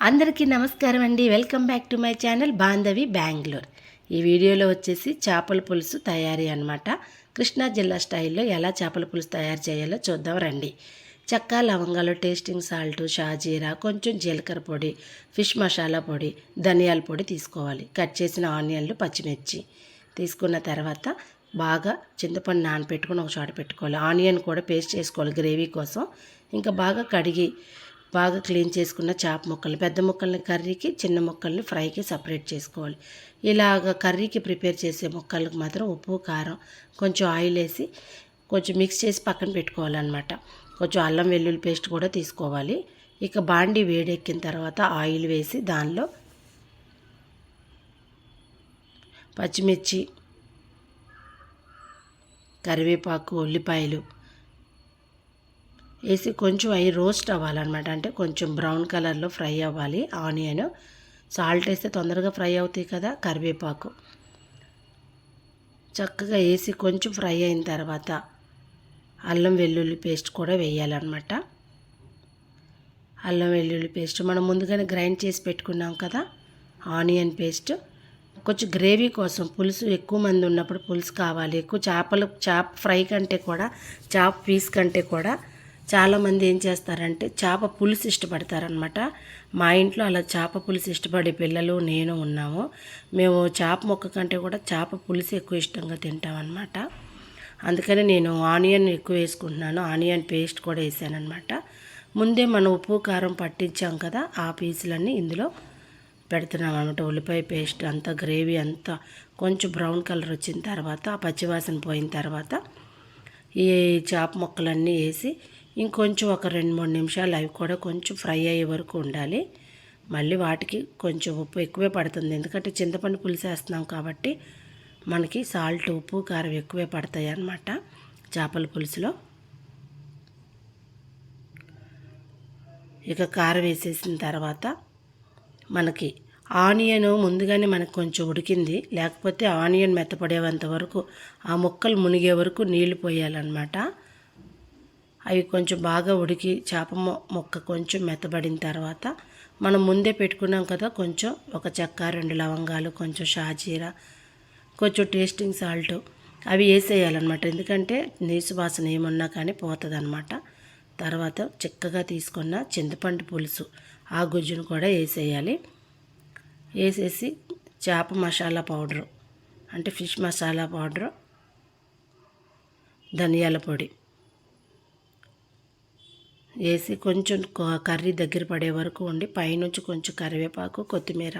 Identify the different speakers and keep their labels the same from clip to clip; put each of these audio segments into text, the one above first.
Speaker 1: అందరికీ నమస్కారం అండి. Welcome back to my channel Bandhavi Bengaluru. ఈ వీడియోలో వచ్చేసి చేపల పులుసు తయారీ అనమాట కృష్ణా జిల్లా స్టైల్లో ఎలా చేపల పులుసు తయారు చేయాలో చూద్దాం రండి. చెక్క లవంగాలు టేస్టింగ్ సాల్ట్ షాజీరా కొంచెం జీలకర్ర పొడి ఫిష్ మసాలా పొడి ధనియాల పొడి తీసుకోవాలి. కట్ చేసిన ఆనియన్లు పచ్చిమిర్చి తీసుకున్న తర్వాత బాగా చింతపండు నానపెట్టుకుని ఒక చోట పెట్టుకోవాలి. ఆనియన్ కూడా పేస్ట్ చేసుకోవాలి గ్రేవీ కోసం. ఇంకా బాగా కడిగి బాగా క్లీన్ చేసుకున్న చేప ముక్కలు పెద్ద ముక్కల్ని కర్రీకి చిన్న ముక్కల్ని ఫ్రైకి సపరేట్ చేసుకోవాలి. ఇలాగ కర్రీకి ప్రిపేర్ చేసే ముక్కలకు మాత్రం ఉప్పు కారం కొంచెం ఆయిల్ వేసి కొంచెం మిక్స్ చేసి పక్కన పెట్టుకోవాలన్నమాట. కొంచెం అల్లం వెల్లుల్లి పేస్ట్ కూడా తీసుకోవాలి. ఇక బాండి వేడెక్కిన తర్వాత ఆయిల్ వేసి దానిలో పచ్చిమిర్చి కరివేపాకు ఉల్లిపాయలు వేసి కొంచెం అవి రోస్ట్ అవ్వాలన్నమాట. అంటే కొంచెం బ్రౌన్ కలర్లో ఫ్రై అవ్వాలి. ఆనియన్. సాల్ట్ వేస్తే తొందరగా ఫ్రై అవుతాయి కదా కరివేపాకు. చక్కగా వేసి కొంచెం ఫ్రై అయిన తర్వాత అల్లం వెల్లుల్లి పేస్ట్ కూడా వేయాలన్నమాట. అల్లం వెల్లుల్లి పేస్ట్ మనం ముందుగానే గ్రైండ్ చేసి పెట్టుకున్నాం కదా ఆనియన్ పేస్ట్. కొంచెం గ్రేవీ కోసం పులుసు ఎక్కువ మంది ఉన్నప్పుడు పులుసు కావాలి. ఎక్కువ చేపలు చేప ఫ్రై కంటే కూడా చేప పీస్ కంటే కూడా చాలామంది ఏం చేస్తారంటే చేప పులుసు ఇష్టపడతారనమాట. మా ఇంట్లో అలా చేప పులుసు ఇష్టపడే పిల్లలు నేను ఉన్నాము. మేము చేప మొక్క కంటే కూడా చేప పులుసు ఎక్కువ ఇష్టంగా తింటామన్నమాట అందుకని నేను ఆనియన్ ఎక్కువ వేసుకుంటున్నాను. ఆనియన్ పేస్ట్ కూడా వేసాను అనమాట ముందే మనం ఉప్పు కారం పట్టించాం కదా ఆ పీసులన్నీ ఇందులో పెడుతున్నాం అనమాట ఉల్లిపాయ పేస్ట్ అంతా గ్రేవీ అంతా కొంచెం బ్రౌన్ కలర్ వచ్చిన తర్వాత ఆ పచ్చివాసన పోయిన తర్వాత ఈ చేప ముక్కలన్నీ వేసి ఇంకొంచెం ఒక రెండు మూడు నిమిషాలు అవి కూడా కొంచెం ఫ్రై అయ్యే వరకు ఉండాలి. మళ్ళీ వాటికి కొంచెం ఉప్పు ఎక్కువే పడుతుంది. ఎందుకంటే చింతపండు పులుసు వేస్తున్నాం కాబట్టి మనకి సాల్ట్ ఉప్పు కారం ఎక్కువే పడతాయి అన్నమాట చేపల పులుసులో. ఇక కారం వేసేసిన తర్వాత మనకి ఆనియన్ ముందుగానే మనకు కొంచెం ఉడికింది. లేకపోతే ఆనియన్ మెత్తపడేంత వరకు ఆ ముక్కలు మునిగే వరకు నీళ్ళు పోయాలన్నమాట. అవి కొంచెం బాగా ఉడికి చేప మొక్క కొంచెం మెత్తబడిన తర్వాత మనం ముందే పెట్టుకున్నాం కదా కొంచెం ఒక చెక్క రెండు లవంగాలు కొంచెం షాజీరా కొంచెం టేస్టింగ్ సాల్ట్ అవి వేసేయాలన్నమాట. ఎందుకంటే నీసు వాసన ఏమన్నా కానీ పోతుంది అనమాట తర్వాత చిక్కగా తీసుకున్న చింతపండు పులుసు ఆ గుజ్జును కూడా వేసేయాలి. వేసేసి చేప మసాలా పౌడరు అంటే ఫిష్ మసాలా పౌడరు ధనియాల పొడి వేసి కొంచెం కర్రీ దగ్గర పడే వరకు ఉండి పైనుంచి కొంచెం కరివేపాకు కొత్తిమీర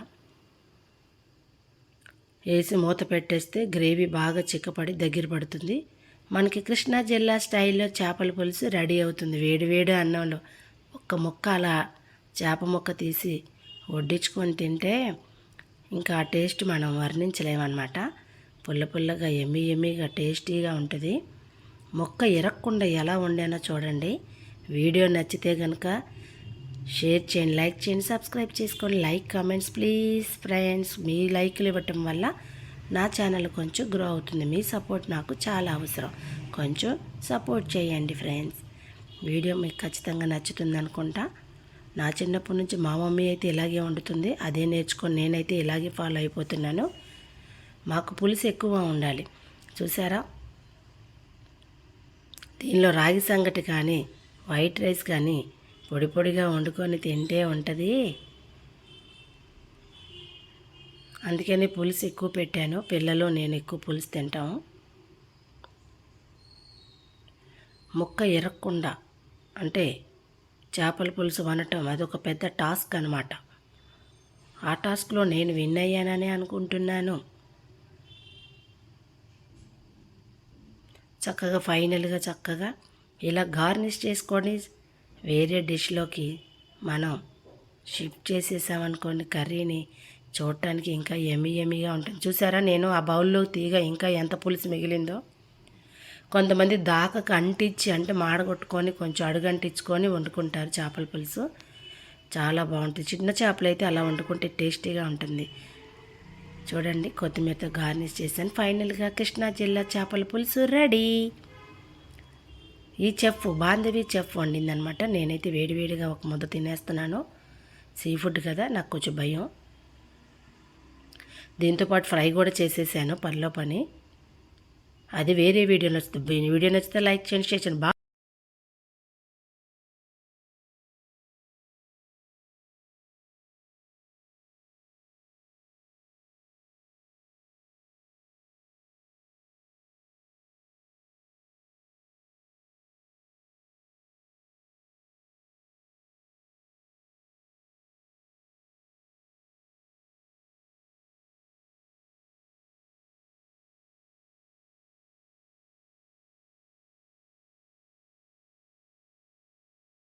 Speaker 1: వేసి మూత పెట్టేస్తే గ్రేవీ బాగా చిక్కపడి దగ్గర పడుతుంది. మనకి కృష్ణా జిల్లా స్టైల్లో చేపల పులుసు రెడీ అవుతుంది. వేడి వేడి అన్నంలో ఒక్క ముక్క అలా చేప ముక్క తీసి వడ్డించుకొని తింటే ఇంకా ఆ టేస్ట్ మనం వర్ణించలేమన్నమాట. పుల్ల పుల్లగా ఎమ్మి ఎమ్మిగా టేస్టీగా ఉంటుంది. మొక్క ఇరక్కుండా ఎలా వండానో చూడండి. వీడియో నచ్చితే కనుక షేర్ చేయండి లైక్ చేయండి సబ్స్క్రైబ్ చేసుకోండి లైక్ కామెంట్స్ ప్లీజ్ ఫ్రెండ్స్. మీ లైక్లు ఇవ్వటం వల్ల నా ఛానల్ కొంచెం గ్రో అవుతుంది. మీ సపోర్ట్ నాకు చాలా అవసరం. కొంచెం సపోర్ట్ చేయండి ఫ్రెండ్స్. వీడియో మీకు ఖచ్చితంగా నచ్చుతుంది అనుకుంటా. నా చిన్నప్పటి నుంచి మా మమ్మీ అయితే ఇలాగే వండుతుంది. అదే నేర్చుకొని నేనైతే ఇలాగే ఫాలో అయిపోతున్నాను. మాకు పులుసు ఎక్కువ ఉండాలి. చూసారా? దీనిలో రాగి సంగటి కానీ వైట్ రైస్ కానీ పొడి పొడిగా వండుకొని తింటే ఉంటుంది. అందుకని పులుసు ఎక్కువ పెట్టాను. పిల్లలు నేను ఎక్కువ పులుసు తింటాము. ముక్క ఎరక్కుండా అంటే చేపల పులుసు వండటం అదొక పెద్ద టాస్క్ అనమాట ఆ టాస్క్లో నేను విన్ అయ్యానని అనుకుంటున్నాను. చక్కగా ఫైనల్గా చక్కగా ఇలా గార్నిష్ చేసుకొని వేరే డిష్లోకి మనం షిఫ్ట్ చేసేసామనుకోండి కర్రీని చూడటానికి ఇంకా ఎమి ఎమిగా ఉంటుంది. చూసారా? నేను ఆ బౌల్లో తీగ ఇంకా ఎంత పులుసు మిగిలిందో. కొంతమంది దాకకు అంటించి అంటే మాడగొట్టుకొని కొంచెం అడుగంటించుకొని వండుకుంటారు చేపల పులుసు. చాలా బాగుంటుంది. చిన్న చేపలు అయితే అలా వండుకుంటే టేస్టీగా ఉంటుంది. చూడండి కొత్తిమీరతో గార్నిష్ చేశాను. ఫైనల్గా కృష్ణా జిల్లా చేపల పులుసు రెడీ. ఈ చెఫ్ బాంధవి చెఫ్ వండిందనమాట. నేనైతే వేడివేడిగా ఒక ముద్ద తినేస్తున్నాను. సీ ఫుడ్ కదా నాకు కొంచెం భయం. దీంతోపాటు ఫ్రై కూడా చేసేసాను పనిలో పని. అది వేరే వీడియో నచ్చుతుంది. వీడియో నచ్చితే లైక్ చేయండి షేర్ చేయండి.